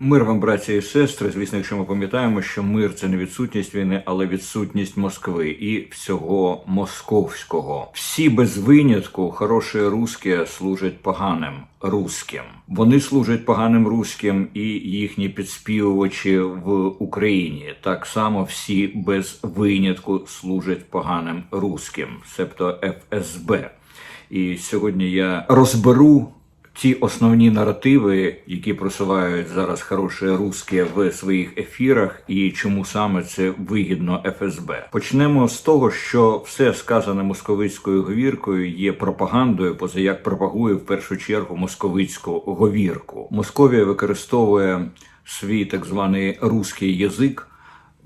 Мир вам, браті і сестри. Звісно, якщо ми пам'ятаємо, що мир це не відсутність війни, але відсутність Москви і всього московського. Всі без винятку хороші русські служать поганим русським. Вони служать поганим русським і їхні підспівувачі в Україні. Так само всі без винятку служать поганим русським, себто ФСБ. І сьогодні я розберу ті основні наративи, які просувають зараз хороші русські в своїх ефірах, і чому саме це вигідно ФСБ. Почнемо з того, що все сказане московицькою говіркою є пропагандою, поза як пропагує в першу чергу московицьку говірку. Московія використовує свій так званий руський язик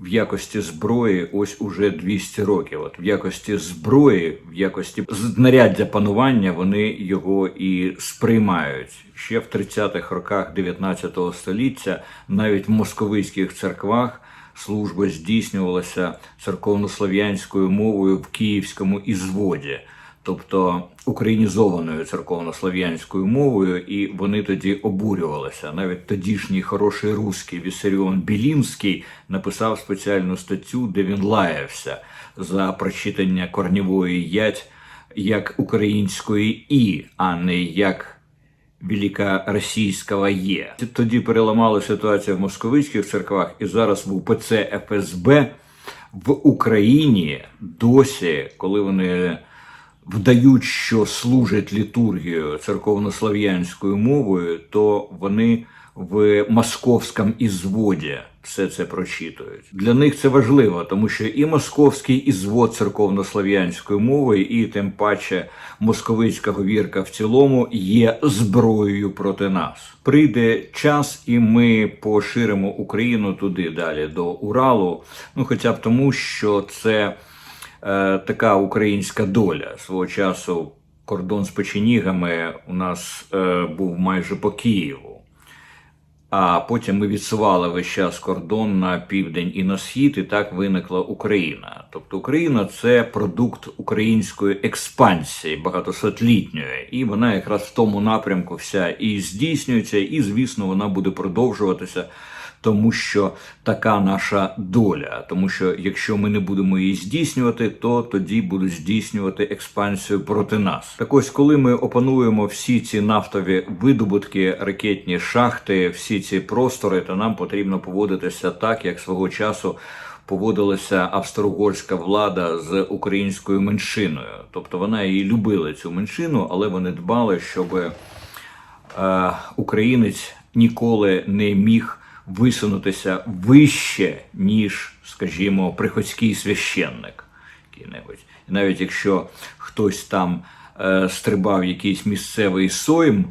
в якості зброї ось уже 200 років. От в якості зброї, в якості знаряддя панування вони його і сприймають. Ще в 30-х роках 19 століття навіть в московицьких церквах служба здійснювалася церковнослов'янською мовою в київському ізводі. Тобто українізованою церковнослов'янською мовою, і вони тоді обурювалися. Навіть тодішній хороший русський Вісаріон Білінський написав спеціальну статтю, де він лаявся за прочитання корнівої ять як української і, а не як велика російського є. Тоді переламала ситуація в московицьких церквах, і зараз в УПЦ ФСБ в Україні досі, коли вони вдають, що служать літургію церковнослов'янською мовою, то вони в московському ізводі все це прочитують. Для них це важливо, тому що і московський ізвод церковнослов'янською мовою, і тим паче московицька говірка в цілому є зброєю проти нас. Прийде час, і ми поширимо Україну туди далі до Уралу. Ну, хоча б тому, що це така українська доля свого часу. Кордон з печенігами у нас е, був майже по Києву. А потім ми відсували весь час кордон на південь і на схід, і так виникла Україна. Тобто Україна це продукт української експансії багатосотлітньої, і вона якраз в тому напрямку вся і здійснюється, і звісно, вона буде продовжуватися. Тому що така наша доля. Тому що якщо ми не будемо її здійснювати, то тоді будуть здійснювати експансію проти нас. Так ось, коли ми опануємо всі ці нафтові видобутки, ракетні шахти, всі ці простори, то нам потрібно поводитися так, як свого часу. Поводилася австро-угорська влада з українською меншиною, тобто вона її любила цю меншину, але вони дбали, щоб е, українець ніколи не міг висунутися вище, ніж, скажімо, приходський священник. який-небудь. І навіть якщо хтось там е, стрибав якийсь місцевий сойм,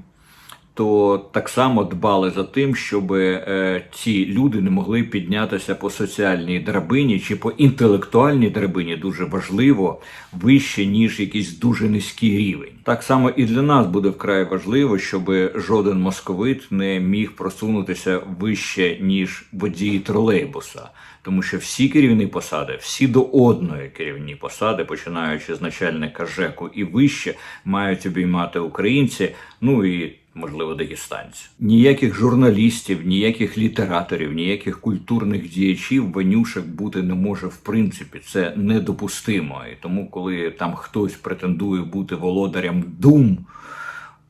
то так само дбали за тим, щоб е, ці люди не могли піднятися по соціальній драбині чи по інтелектуальній драбині, дуже важливо, вище, ніж якийсь дуже низький рівень. Так само і для нас буде вкрай важливо, щоб жоден московит не міг просунутися вище, ніж водії тролейбуса. Тому що всі керівні посади, всі до одної керівні посади, починаючи з начальника ЖЕКу і вище, мають обіймати українці. Ну і можливо, дагестанці. Ніяких журналістів, ніяких літераторів, ніяких культурних діячів ванюшек бути не може в принципі. Це недопустимо. І тому, коли там хтось претендує бути володарем дум,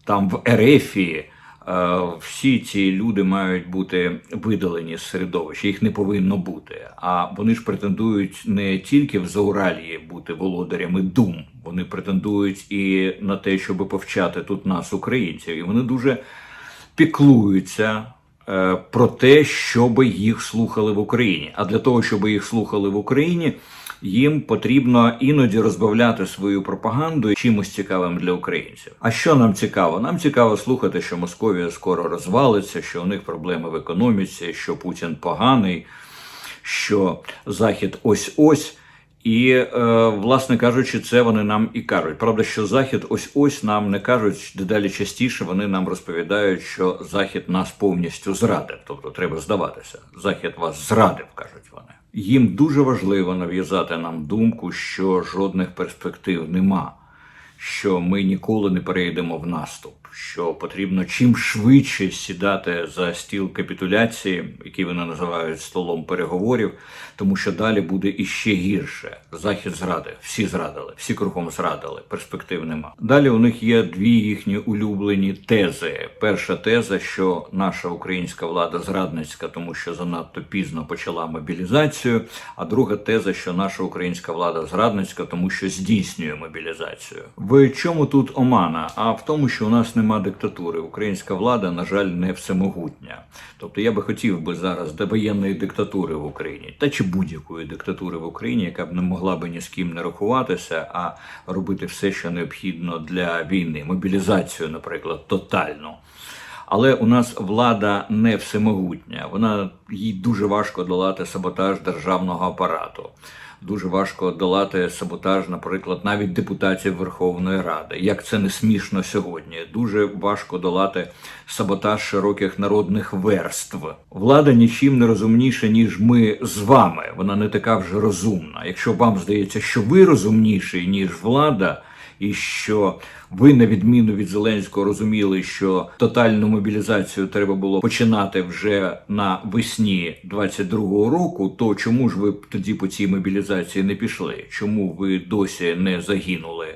там в Ерефії. е, Всі ці люди мають бути видалені з середовища, їх не повинно бути. А вони ж претендують не тільки в Зауралії бути володарями дум, вони претендують і на те, щоб повчати тут нас, українців. І вони дуже піклуються е, про те, щоб їх слухали в Україні. А для того, щоб їх слухали в Україні, їм потрібно іноді розбавляти свою пропаганду чимось цікавим для українців. А що нам цікаво? Нам цікаво слухати, що Московія скоро розвалиться, що у них проблеми в економіці, що Путін поганий, що Захід ось ось. І, е, власне кажучи, це вони нам і кажуть. Правда, що Захід ось ось нам не кажуть дедалі частіше. Вони нам розповідають, що Захід нас повністю зрадив. Тобто треба здаватися. Захід вас зрадив, кажуть вони. Їм дуже важливо нав'язати нам думку, що жодних перспектив нема, що ми ніколи не перейдемо в наступ, що потрібно чим швидше сідати за стіл капітуляції, який вони називають столом переговорів, тому що далі буде іще гірше. Захід зрадив, всі зрадили, всі кругом зрадили, перспектив нема. Далі у них є дві їхні улюблені тези. Перша теза, що наша українська влада зрадницька, тому що занадто пізно почала мобілізацію. А друга теза, що наша українська влада зрадницька, тому що здійснює мобілізацію. В чому тут омана? А в тому, що у нас нема диктатури. Українська влада, на жаль, не всемогутня. Тобто я би хотів би зараз довоєнної диктатури в Україні, та чи будь-якої диктатури в Україні, яка б не могла би ні з ким не рахуватися, а робити все, що необхідно для війни, мобілізацію, наприклад, тотально. Але у нас влада не всемогутня. Вона їй дуже важко долати саботаж державного апарату. Дуже важко долати саботаж, наприклад, навіть депутатів Верховної Ради. Як це не смішно сьогодні. Дуже важко долати саботаж широких народних верств. Влада нічим не розумніша, ніж ми з вами. Вона не така вже розумна. Якщо вам здається, що ви розумніший, ніж влада і що ви, на відміну від Зеленського, розуміли, що тотальну мобілізацію треба було починати вже на весні 22-го року. То чому ж ви тоді по цій мобілізації не пішли? Чому ви досі не загинули?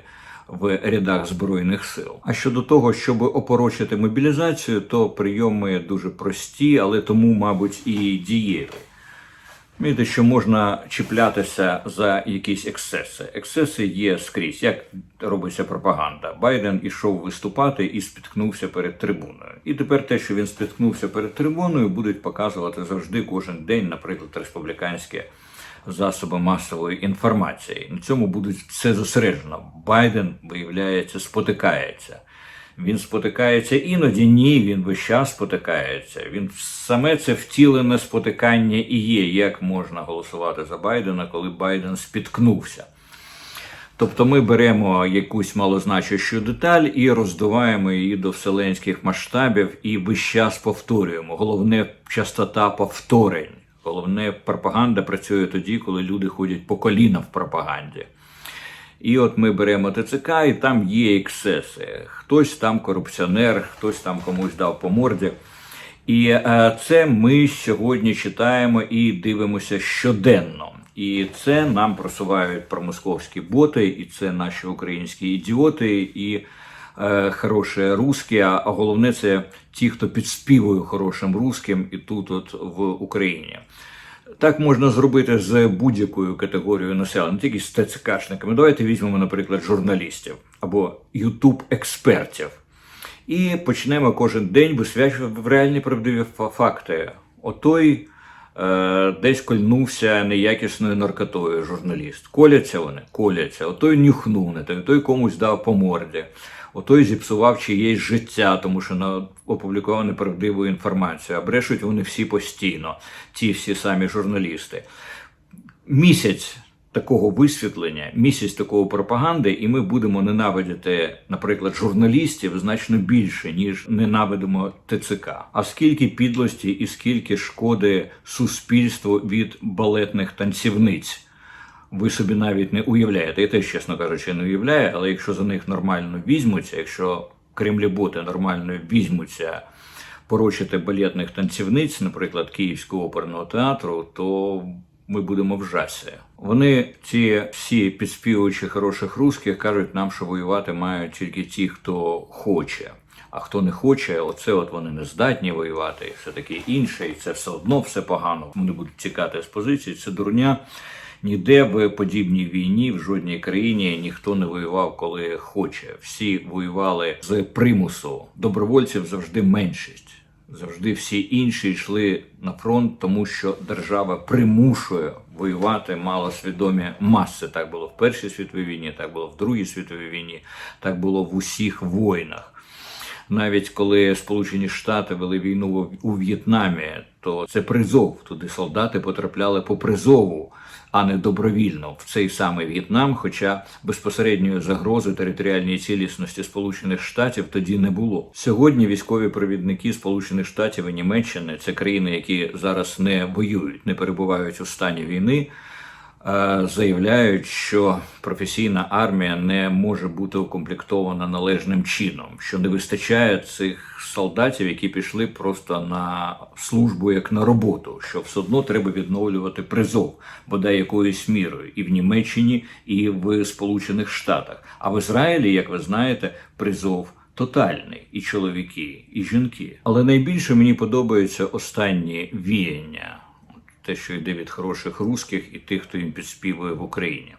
В рядах збройних сил. А щодо того, щоб опорочити мобілізацію, то прийоми дуже прості, але тому, мабуть, і дієві. Розумієте, що можна чіплятися за якісь ексцеси. Ексцеси є скрізь, як робиться пропаганда. Байден ішов виступати і спіткнувся перед трибуною. І тепер те, що він спіткнувся перед трибуною, будуть показувати завжди кожен день, наприклад, республіканські засоби масової інформації. На цьому будуть все зосереджено. Байден, виявляється, спотикається. Він спотикається іноді ні, він весь час спотикається. Він саме це втілене спотикання і є, як можна голосувати за Байдена, коли Байден спіткнувся. Тобто ми беремо якусь малозначущу деталь і роздуваємо її до вселенських масштабів і весь час повторюємо. Головне частота повторень. Головне, пропаганда працює тоді, коли люди ходять по коліна в пропаганді. І от ми беремо ТЦК, і там є ексеси. Хтось там корупціонер, хтось там комусь дав по морді. І е, це ми сьогодні читаємо і дивимося щоденно. І це нам просувають промосковські боти, і це наші українські ідіоти, і е, хороші русські. А головне, це ті, хто підспівує хорошим русським і тут, от в Україні. Так можна зробити з будь-якою категорією населення, тільки з ТЦКшниками. Давайте візьмемо, наприклад, журналістів або ютуб-експертів. І почнемо кожен день висвячувати реальні правдиві факти. Отой е, десь кольнувся неякісною наркотою журналіст. Коляться вони, коляться, отой нюхнув не той, той комусь дав по морді. Отой зіпсував чиєсь життя, тому що на опублікував неправдиву інформацію. А брешуть вони всі постійно, ті всі самі журналісти. Місяць такого висвітлення, місяць такої пропаганди, і ми будемо ненавидіти, наприклад, журналістів значно більше, ніж ненавидимо ТЦК. А скільки підлості і скільки шкоди суспільству від балетних танцівниць? Ви собі навіть не уявляєте. Я теж, чесно кажучи, не уявляю, але якщо за них нормально візьмуться, якщо кремлі-боти нормально візьмуться порочити балетних танцівниць, наприклад, Київського оперного театру, то ми будемо в жасі. Вони, ці всі підспівуючі хороших русських, кажуть нам, що воювати мають тільки ті, хто хоче. А хто не хоче, оце от вони не здатні воювати, і все таке інше, і це все одно все погано. Вони будуть тікати з позиції. Це дурня. Ніде в подібній війні в жодній країні ніхто не воював, коли хоче. Всі воювали з примусу. Добровольців завжди меншість. Завжди всі інші йшли на фронт, тому що держава примушує воювати малосвідомі маси. Так було в Першій світовій війні, так було в Другій світовій війні, так було в усіх воїнах. Навіть коли Сполучені Штати вели війну у В'єтнамі, то це призов. Туди солдати потрапляли по призову а не добровільно в цей самий В'єтнам. Хоча безпосередньої загрози територіальній цілісності Сполучених Штатів тоді не було. Сьогодні військові провідники Сполучених Штатів і Німеччини це країни, які зараз не воюють, не перебувають у стані війни. Е, заявляють, що професійна армія не може бути укомплектована належним чином, що не вистачає цих солдатів, які пішли просто на службу як на роботу, що все одно треба відновлювати призов, бодай якоюсь мірою, і в Німеччині, і в Сполучених Штатах. А в Ізраїлі, як ви знаєте, призов. Тотальний і чоловіки, і жінки. Але найбільше мені подобаються останні віяння, те, що йде від хороших русських і тих, хто їм підспівує в Україні.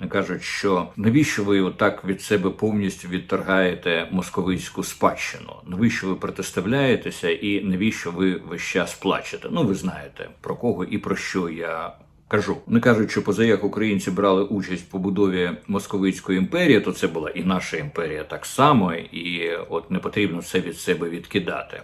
Вони кажуть, що навіщо ви отак від себе повністю відторгаєте московицьку спадщину? Навіщо ви протиставляєтеся і навіщо ви весь час плачете? Ну, ви знаєте про кого і про що я кажу. Вони кажуть, що поза як українці брали участь в побудові московицької імперії, то це була і наша імперія так само, і от не потрібно це від себе відкидати.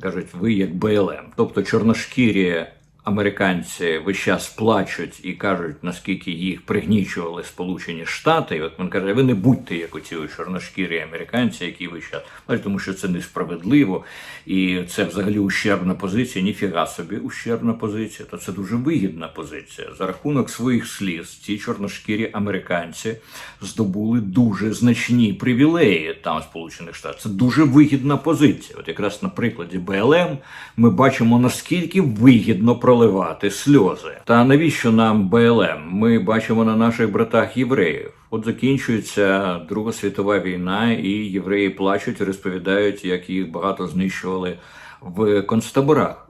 Кажуть, ви як БЛМ, тобто чорношкірі американці весь час плачуть і кажуть, наскільки їх пригнічували Сполучені Штати. От він каже, ви не будьте як оці чорношкірі американці, які весь час Знаєте, тому що це несправедливо, і це взагалі ущербна позиція. Ніфіга собі ущербна позиція. То це дуже вигідна позиція. За рахунок своїх сліз ці чорношкірі американці здобули дуже значні привілеї там Сполучених Штатах. Це дуже вигідна позиція. От якраз на прикладі БЛМ ми бачимо наскільки вигідно проливати сльози. Та навіщо нам БЛМ? Ми бачимо на наших братах євреїв. От закінчується Друга світова війна, і євреї плачуть розповідають, як їх багато знищували в концтаборах.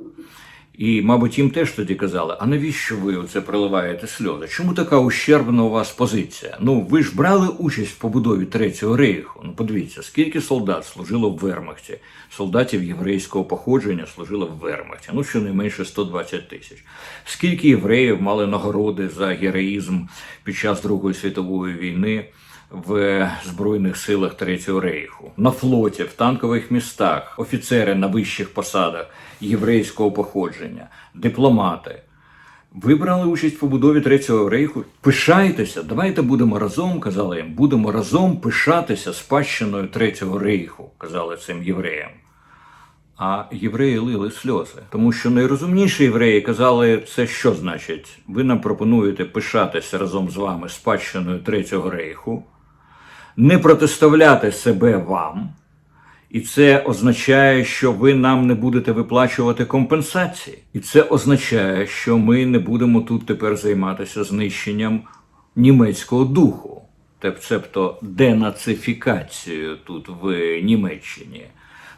І, мабуть, їм теж тоді казали: а навіщо ви оце проливаєте сльози? Чому така ущербна у вас позиція? Ну, ви ж брали участь в побудові Третього рейху. Ну, подивіться, скільки солдат служило в Вермахті, солдатів єврейського походження служило в Вермахті, ну щонайменше 120 тисяч. Скільки євреїв мали нагороди за героїзм під час Другої світової війни? В Збройних силах Третього рейху, на флоті, в танкових містах, офіцери на вищих посадах єврейського походження, дипломати. Ви брали участь в побудові Третього рейху. Пишайтеся, давайте будемо разом, казали їм, будемо разом пишатися спадщиною Третього рейху, казали цим євреям. А євреї лили сльози, тому що найрозумніші євреї казали, це що значить? Ви нам пропонуєте пишатися разом з вами спадщиною Третього рейху, не протиставляти себе вам, і це означає, що ви нам не будете виплачувати компенсації. І це означає, що ми не будемо тут тепер займатися знищенням німецького духу, тобто денацифікацією тут в Німеччині.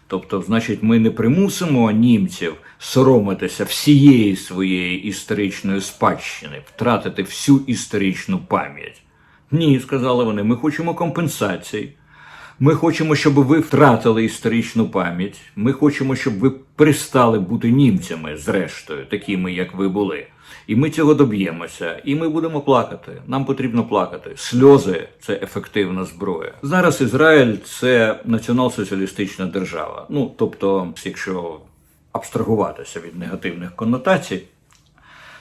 Тобто, значить, ми не примусимо німців соромитися всієї своєї історичної спадщини, втратити всю історичну пам'ять. Ні, сказали вони, ми хочемо компенсацій. Ми хочемо, щоб ви втратили історичну пам'ять. Ми хочемо, щоб ви перестали бути німцями, зрештою, такими, як ви були. І ми цього доб'ємося, і ми будемо плакати. Нам потрібно плакати. Сльози це ефективна зброя. Зараз Ізраїль це націонал-соціалістична держава. Ну тобто, якщо абстрагуватися від негативних коннотацій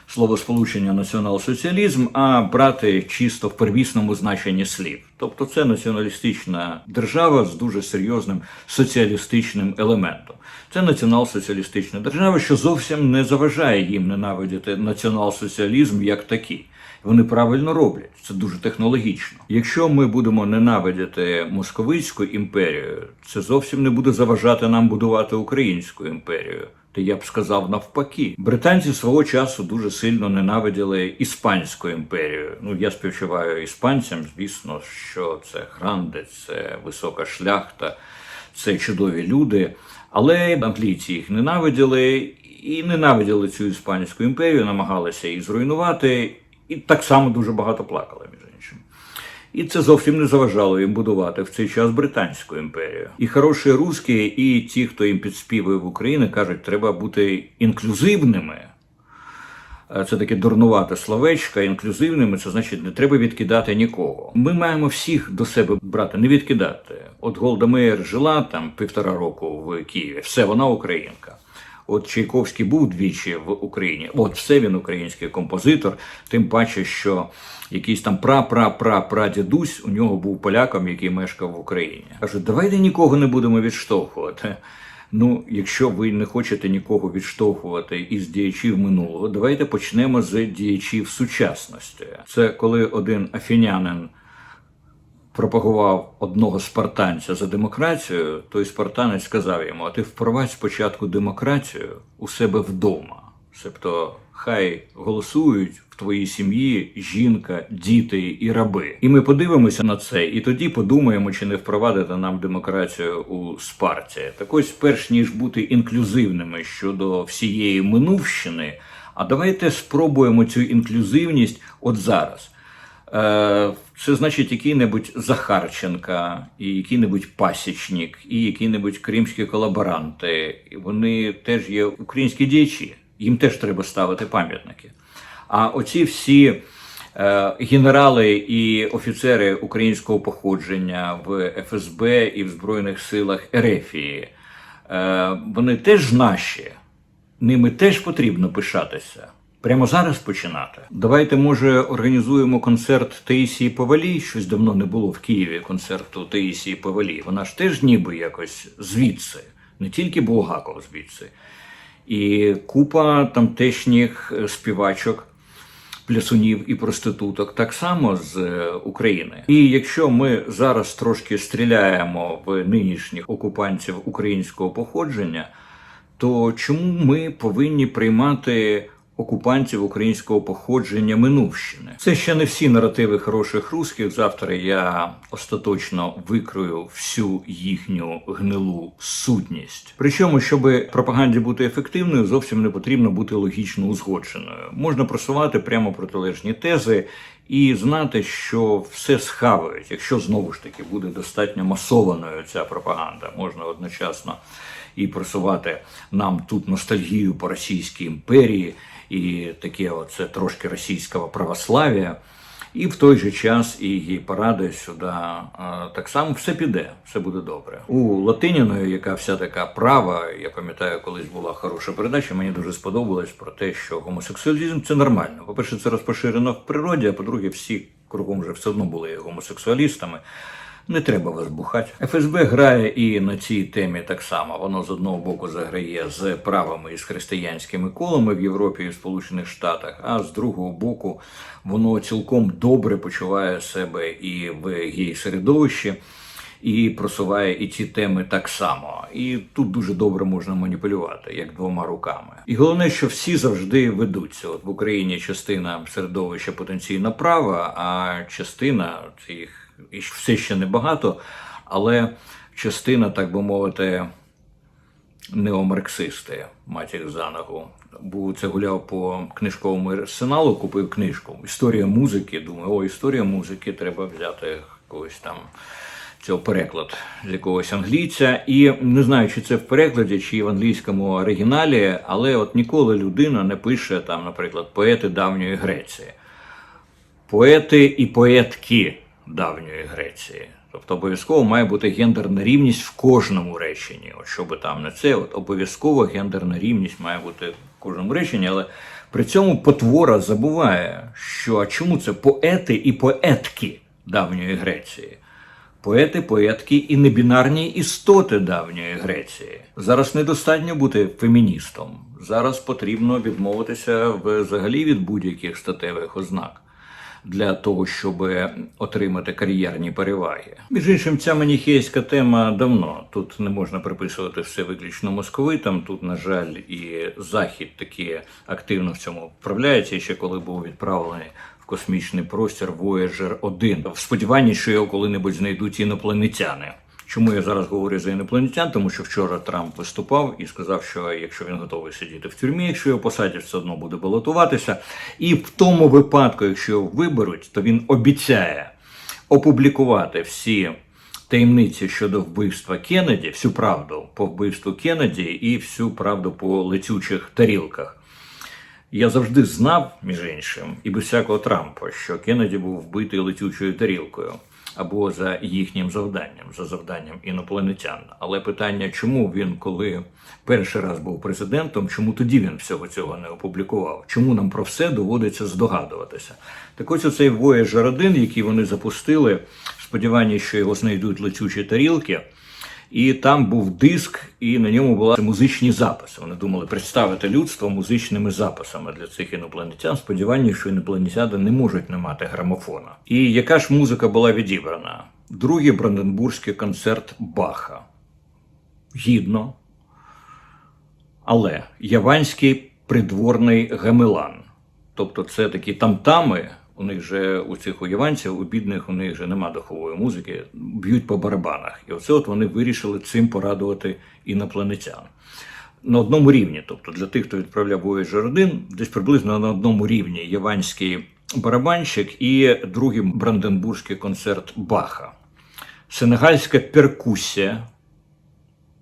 словосполучення націонал-соціалізм, а брати чисто в первісному значенні слів. Тобто це націоналістична держава з дуже серйозним соціалістичним елементом. Це націонал-соціалістична держава, що зовсім не заважає їм ненавидіти націонал-соціалізм як такий. Вони правильно роблять, це дуже технологічно. Якщо ми будемо ненавидіти московицьку імперію, це зовсім не буде заважати нам будувати українську імперію. То я б сказав навпаки, британці свого часу дуже сильно ненавиділи іспанську імперію. Ну я співчуваю іспанцям, звісно, що це гранди, це висока шляхта, це чудові люди. Але англійці їх ненавиділи і ненавиділи цю іспанську імперію, намагалися її зруйнувати, і так само дуже багато плакали між іншим. І це зовсім не заважало їм будувати в цей час британську імперію. І хороші русські, і ті, хто їм підспівує в Україні, кажуть, треба бути інклюзивними. Е, Це таке дурнувате словечко, інклюзивними, це значить, не треба відкидати нікого. Ми маємо всіх до себе брати, не відкидати. От Голда Меєр жила там півтора року в Києві, все, вона українка. От Чайковський був двічі в Україні. От все він український композитор. Тим паче, що якийсь там пра-пра-пра-прадідусь у нього був поляком, який мешкав в Україні. Кажуть, давайте нікого не будемо відштовхувати. Ну, якщо ви не хочете нікого відштовхувати із діячів минулого, давайте почнемо з діячів сучасності. Це коли один афінянин пропагував одного спартанця за демократію, той спартанець сказав йому: а ти впровадь спочатку демократію у себе вдома. Себто хай голосують в твоїй сім'ї жінка, діти і раби. І ми подивимося на це, і тоді подумаємо, чи не впровадити нам демократію у Спарті. Так ось, перш ніж бути інклюзивними щодо всієї минувщини, а давайте спробуємо цю інклюзивність от зараз. Е, Це значить який-небудь Захарченка, і який-небудь пасічник, і які-небудь кримські колаборанти. Вони теж є українські діячі. Їм теж треба ставити пам'ятники. А оці всі е, генерали і офіцери українського походження в ФСБ і в Збройних силах Ерефії, е, вони теж наші ними теж потрібно пишатися. Прямо зараз починати. Давайте, може, організуємо концерт Таїсії Повалій. Щось давно не було в Києві концерту Таїсії Повалій. Вона ж теж ніби якось звідси, не тільки Булгаков звідси. І купа тамтешніх е, співачок, плясунів і проституток так само з е, України. І якщо ми зараз трошки стріляємо в нинішніх окупантів українського походження, то чому ми повинні приймати окупантів українського походження минувщини? Це ще не всі наративи хороших русських. Завтра я остаточно викрою всю їхню гнилу сутність. Причому, щоб пропаганді бути ефективною, зовсім не потрібно бути логічно узгодженою. Можна просувати прямо протилежні тези. І знати, що все схавають, якщо знову ж таки буде достатньо масованою ця пропаганда, можна одночасно і просувати нам тут ностальгію по Російській імперії, і таке оце трошки російського православ'я. І в той же час і її паради сюди е, так само все піде, все буде добре. У Латиніної, яка вся така права, я пам'ятаю, колись була хороша передача. Мені дуже сподобалось про те, що гомосексуалізм це нормально. По-перше, це розпоширено в природі, а по-друге, всі кругом вже все одно були гомосексуалістами. Не треба вас бухати. ФСБ грає і на цій темі так само. Воно з одного боку заграє з правами і з християнськими колами в Європі і в Сполучених Штатах, а з другого боку, воно цілком добре почуває себе і в гей-середовищі. І просуває і ці теми так само. І тут дуже добре можна маніпулювати, як двома руками. І головне, що всі завжди ведуться. От в Україні частина середовища потенційно права, а частина їх все ще небагато, але частина, так би мовити, неомарксисти, матір за ногу. Був це гуляв по книжковому арсеналу, купив книжку. Історія музики. Думаю, о, історія музики, треба взяти когось там. Цього переклад з якогось англійця, і не знаю, чи це в перекладі, чи в англійському оригіналі, але от ніколи людина не пише там, наприклад, поети давньої Греції, поети і поетки давньої Греції. Тобто обов'язково має бути гендерна рівність в кожному реченні. От що би там не це, от обов'язково гендерна рівність має бути в кожному реченні, але при цьому потвора забуває, що а чому це поети і поетки давньої Греції? Поети, поетки і небінарні істоти давньої Греції. Зараз недостатньо бути феміністом. Зараз потрібно відмовитися взагалі від будь-яких статевих ознак для того, щоб отримати кар'єрні переваги. Між іншим, ця маніхейська тема давно. Тут не можна приписувати все виключно московитам. Тут, на жаль, і захід таки активно в цьому вправляється. Ще коли був відправлений в космічний простір Voyager 1 в сподіванні, що його коли-небудь знайдуть інопланетяни. Чому я зараз говорю за інопланетян? Тому що вчора Трамп виступав і сказав, що якщо він готовий сидіти в тюрмі, якщо його посадять, все одно буде балотуватися. І в тому випадку, якщо його виберуть, то він обіцяє опублікувати всі таємниці щодо вбивства Кеннеді, всю правду по вбивству Кеннеді і всю правду по летючих тарілках. Я завжди знав, між іншим, і без всякого Трампа, що Кеннеді був вбитий летючою тарілкою або за їхнім завданням, за завданням інопланетян. Але питання, чому він, коли перший раз був президентом, чому тоді він всього цього не опублікував? Чому нам про все доводиться здогадуватися? Так ось оцей Voyager 1, який вони запустили, сподівання, що його знайдуть летючі тарілки. І там був диск, і на ньому були музичні записи. Вони думали представити людство музичними записами для цих інопланетян. Сподівання, що інопланетяни не можуть не мати грамофона. І яка ж музика була відібрана? Другий Бранденбурзький концерт Баха. Гідно. Але Яванський придворний гамелан. Тобто це такі тамтами. У них же у цих у яванців, у бідних у них же нема духової музики, б'ють по барабанах. І оце от вони вирішили цим порадувати інопланетян. На одному рівні, тобто для тих, хто відправляв Voyager 1, десь приблизно на одному рівні яванський барабанщик і другий бранденбурзький концерт Баха. Сенегальська перкусія.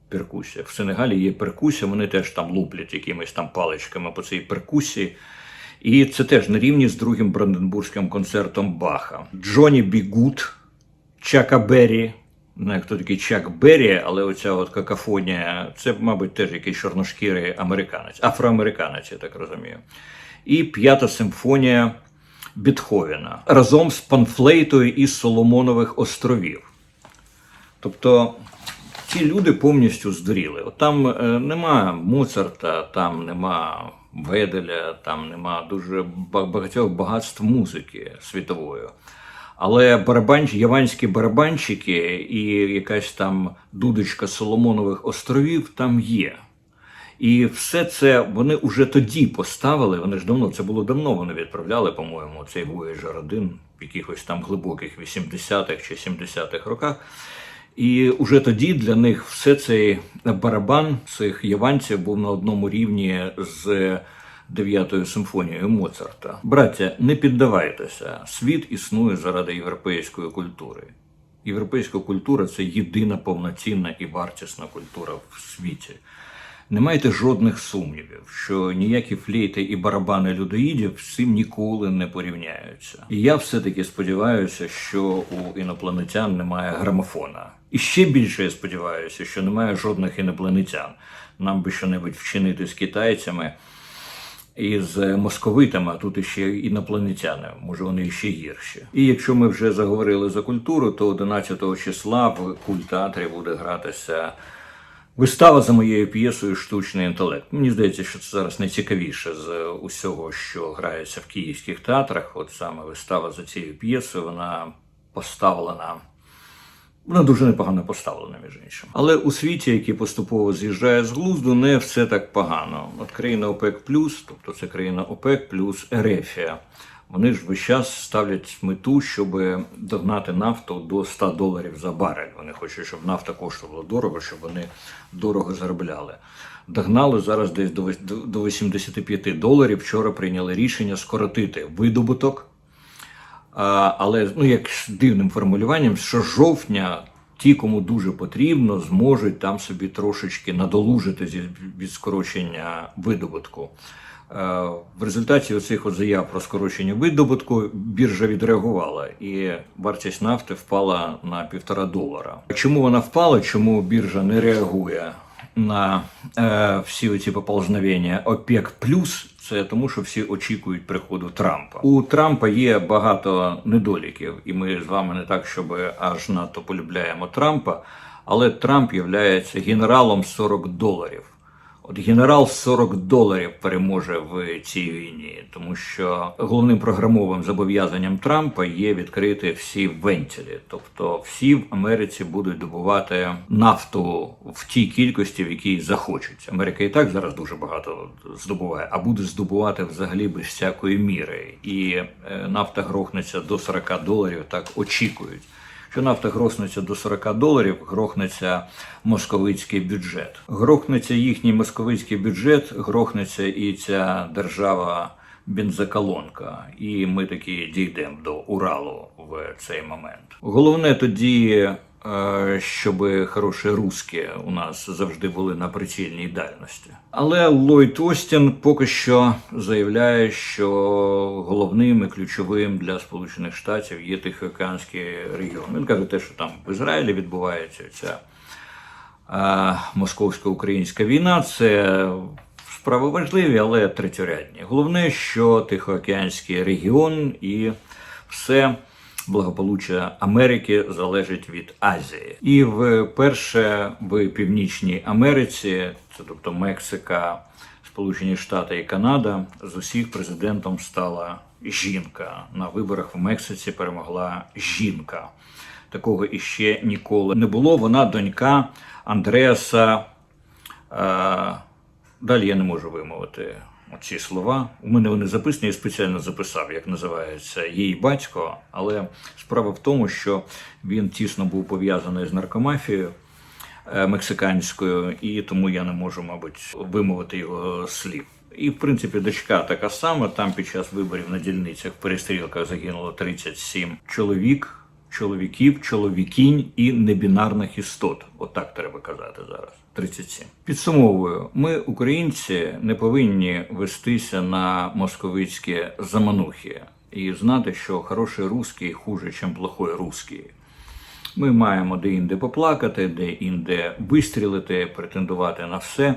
Перкусія. В Сенегалі є перкусія, вони теж там луплять якимись там паличками по цій перкусії. І це теж на рівні з другим бранденбурзьким концертом Баха. Джоні Бігут, Чака Беррі. Не знаю, хто такий Чак Беррі, але оця от какафонія, це, мабуть, теж якийсь чорношкірий американець, афроамериканець, я так розумію. І п'ята симфонія Бетховена разом з панфлейтою із Соломонових островів. Тобто ці люди повністю здуріли. От там е, нема Моцарта, там нема Веделя, там нема дуже ба- багатьох багатств музики світової. Але барабанч, яванські барабанщики і якась там дудочка Соломонових островів там є. І все це вони вже тоді поставили. Вони ж давно це було давно. Вони відправляли, по-моєму, цей Voyager 1 в якихось там глибоких 80-х чи 70-х роках. І уже тоді для них все цей барабан цих яванців був на одному рівні з дев'ятою симфонією Моцарта. Браття, не піддавайтеся. Світ існує заради європейської культури. Європейська культура це єдина повноцінна і вартісна культура в світі. Не майте жодних сумнівів, що ніякі флейти і барабани людоїдів з цим ніколи не порівняються. І я все-таки сподіваюся, що у інопланетян немає грамофона. І ще більше я сподіваюся, що немає жодних інопланетян. Нам би щонебудь вчинити з китайцями і з московитами, а тут іще інопланетяни, може вони ще гірші. І якщо ми вже заговорили за культуру, то 11 числа в культеатрі буде гратися вистава за моєю п'єсою Штучний інтелект. Мені здається, що це зараз найцікавіше з усього, що грається в київських театрах. От саме вистава за цією п'єсою, вона поставлена. Вона дуже непогано поставлена, між іншим. Але у світі, який поступово з'їжджає з глузду, не все так погано. От країна ОПЕК тобто це країна ОПЕК плюс Ерефія. Вони ж весь час ставлять мету, щоб догнати нафту до 100 доларів за барель. Вони хочуть, щоб нафта коштувала дорого, щоб вони дорого заробляли. Догнали зараз десь до 85 доларів. Вчора прийняли рішення скоротити видобуток. Але ну як з дивним формулюванням, що жовтня ті, кому дуже потрібно, зможуть там собі трошечки надолужити від скорочення видобутку. Е, В результаті оцих от заяв про скорочення видобутку біржа відреагувала, і вартість нафти впала на півтора долара. Чому вона впала? Чому біржа не реагує на е, всі ці поползновення ОПЕК плюс? Це тому, що всі очікують приходу Трампа. У Трампа є багато недоліків, і ми з вами не так, щоб аж надто полюбляємо Трампа. Але Трамп є генералом 40 доларів. От генерал 40 доларів переможе в цій війні, тому що головним програмовим зобов'язанням Трампа є відкрити всі вентилі. Тобто всі в Америці будуть добувати нафту в тій кількості, в якій захочуть. Америка і так зараз дуже багато здобуває, а буде здобувати взагалі без всякої міри. І е, нафта грохнеться до 40 доларів, так очікують. Що нафта грохнеться до 40 доларів, грохнеться московицький бюджет. Грохнеться їхній московицький бюджет, грохнеться і ця держава бензоколонка. І ми таки дійдемо до Уралу в цей момент. Головне тоді. Щоб хороші русські у нас завжди були на прицільній дальності. Але Ллойд Остін поки що заявляє, що головним і ключовим для Сполучених Штатів є Тихоокеанський регіон. Він каже, те, що там в Ізраїлі відбувається ця московсько-українська війна, це справи важливі, але третьорядні. Головне, що Тихоокеанський регіон і все благополуччя Америки залежить від Азії. І вперше в Північній Америці, це тобто Мексика, Сполучені Штати і Канада, з усіх президентом стала жінка. На виборах в Мексиці перемогла жінка. Такого іще ніколи не було. Вона донька Андреаса. Е, далі я не можу вимовити ці слова. У мене вони записані, я спеціально записав, як називається її батько. Але справа в тому, що він тісно був пов'язаний з наркомафією е, мексиканською, і тому я не можу, мабуть, вимовити його слів. І, в принципі, дочка така сама. Там під час виборів на дільницях в перестрілках загинуло 37 чоловік, чоловіків, чоловікінь і небінарних істот. Отак треба казати зараз. 37. Підсумовую, ми, українці, не повинні вестися на московицькі заманухи і знати, що хороший русський хуже, ніж плохой русський. Ми маємо де-інде поплакати, де-інде вистрілити, претендувати на все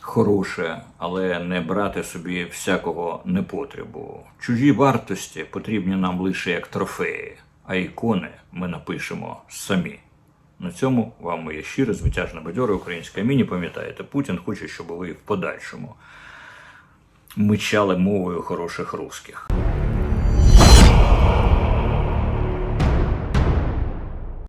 хороше, але не брати собі всякого непотребу. Чужі вартості потрібні нам лише як трофеї, а ікони ми напишемо самі. На цьому вам моє щире, звитяжне бадьоре українське міні. Пам'ятаєте, Путін хоче, щоб ви в подальшому мичали мовою хороших русських.